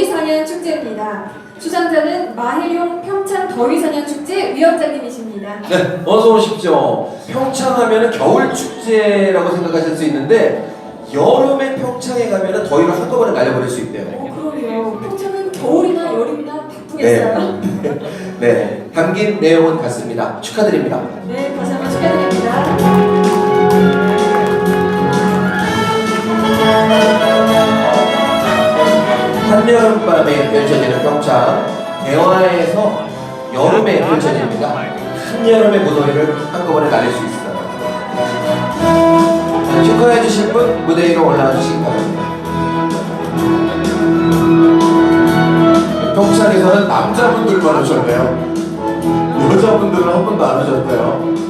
더위사냥 축제입니다. 주장자는 마혜룡 평창 더위사냥 축제 위원장님이십니다. 네, 어서 오십시오. 평창하면은 겨울 축제라고 생각하실 수 있는데 여름에 평창에 가면은 더위를 한꺼번에 날려버릴 수 있대요. 어, 그러게요. 평창은 겨울이나 여름이나 바쁘겠어요. 네, 담긴 내용은 같습니다. 축하드립니다. 네, 다시 한번 축하드립니다. 한여름밤에 펼쳐지는 평창 대화에서 여름에 펼쳐집니다. 한여름의 무더위를 한꺼번에 날릴 수 있어요. 자, 축하해 주실 분 무대 위로 올라와 주시기 바랍니다. 평창에서는 남자분들만 오셨네요. 여자분들은 한 번도 안 오셨대요.